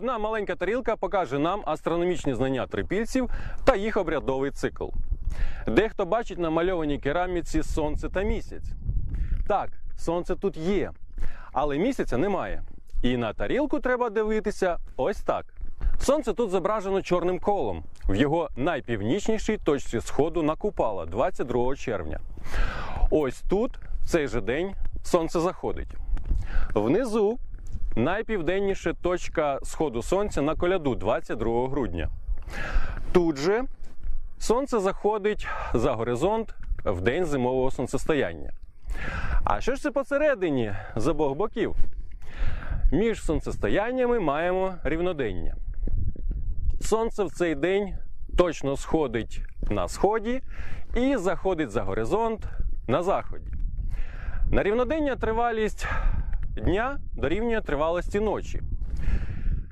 Одна маленька тарілка покаже нам астрономічні знання трипільців та їх обрядовий цикл. Дехто бачить на мальованій кераміці сонце та місяць. Так, сонце тут є, але місяця немає. І на тарілку треба дивитися ось так. Сонце тут зображено чорним колом в його найпівнічнішій точці сходу на Купала 22 червня. Ось тут, в цей же день, сонце заходить. Внизу найпівденніша точка сходу сонця на коляду 22 грудня. Тут же сонце заходить за горизонт в день зимового сонцестояння. А що ж це посередині з обох боків? Між сонцестояннями маємо рівнодення. Сонце в цей день точно сходить на сході і заходить за горизонт на заході. На рівнодення тривалість дня дорівнює тривалості ночі.